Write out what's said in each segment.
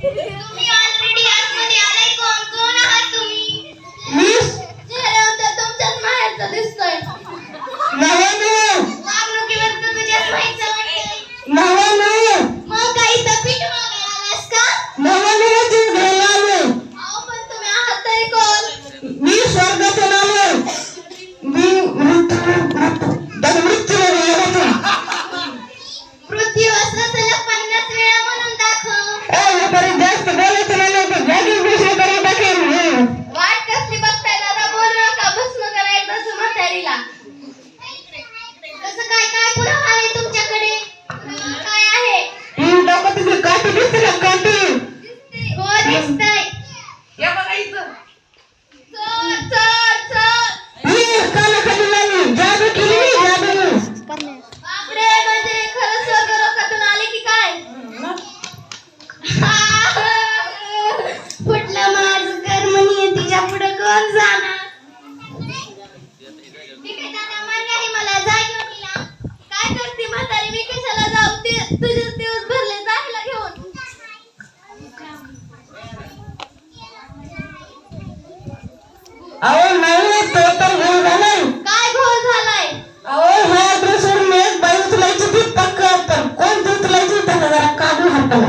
Yeah. अहो नाही तो तर घोळ झालाय काय घोळ झालाय? अहो हा अग्रेसर मेघ बाई उचलायची ती पक्क तर. कोण उचलायची? त्याला जरा काढून हाताला.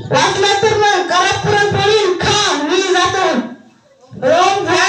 मी वाचलं तर मग करा पुरणपोळी खा मी जातो. ओम ह्या